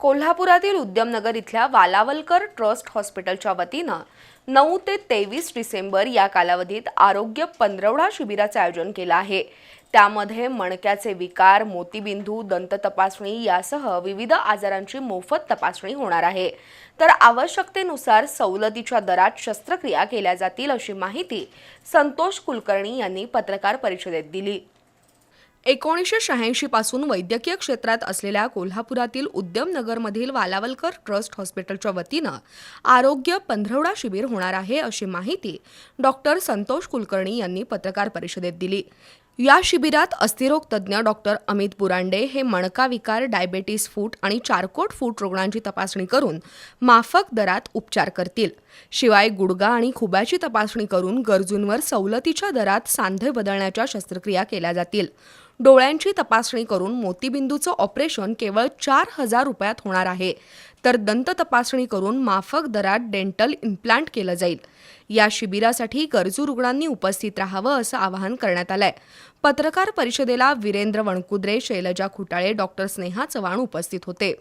कोल्हापुरातील उद्यमनगर इथल्या वालावलकर ट्रस्ट हॉस्पिटलच्या वतीनं नऊ ते तेवीस डिसेंबर या कालावधीत आरोग्य पंधरवडा शिबिराचं आयोजन केलं आहे. त्यामध्ये मणक्याचे विकार मोतीबिंदू दंत तपासणी यासह विविध आजारांची मोफत तपासणी होणार आहे. तर आवश्यकतेनुसार सवलतीच्या दरात शस्त्रक्रिया केल्या जातील अशी माहिती संतोष कुलकर्णी यांनी पत्रकार परिषदेत दिली. एकोणीसशे शहाऐंशी पासून वैद्यकीय क्षेत्रात असलेल्या कोल्हापुरातील उद्यमनगरमधील वालावलकर ट्रस्ट हॉस्पिटलच्या वतीनं आरोग्य पंधरवडा शिबिर होणार आहे अशी माहिती डॉक्टर संतोष कुलकर्णी यांनी पत्रकार परिषदेत दिली. या शिबिरात अस्थिरोग तज्ज्ञ डॉक्टर अमित बुरांडे हे मणका विकार डायबेटीस फूट आणि चारकोट फूट रुग्णांची तपासणी करून माफक दरात उपचार करतील. शिवाय गुडगा आणि खुब्याची तपासणी करून गरजूंवर सवलतीच्या दरात सांधे बदलण्याच्या शस्त्रक्रिया केल्या जातील. डोळ्यांची तपासणी करून मोतीबिंदूचं ऑपरेशन केवळ चार हजार रुपयात होणार आहे. तर दंत तपासणी करून माफक दरात डेंटल इम्प्लांट केलं जाईल. या शिबिरासाठी गरजू रुग्णांनी उपस्थित राहावं असं आवाहन करण्यात आलंय. पत्रकार परिषदेला वीरेंद्र वणकुद्रे शैलजा खुटाळे डॉक्टर स्नेहा चव्हाण उपस्थित होते.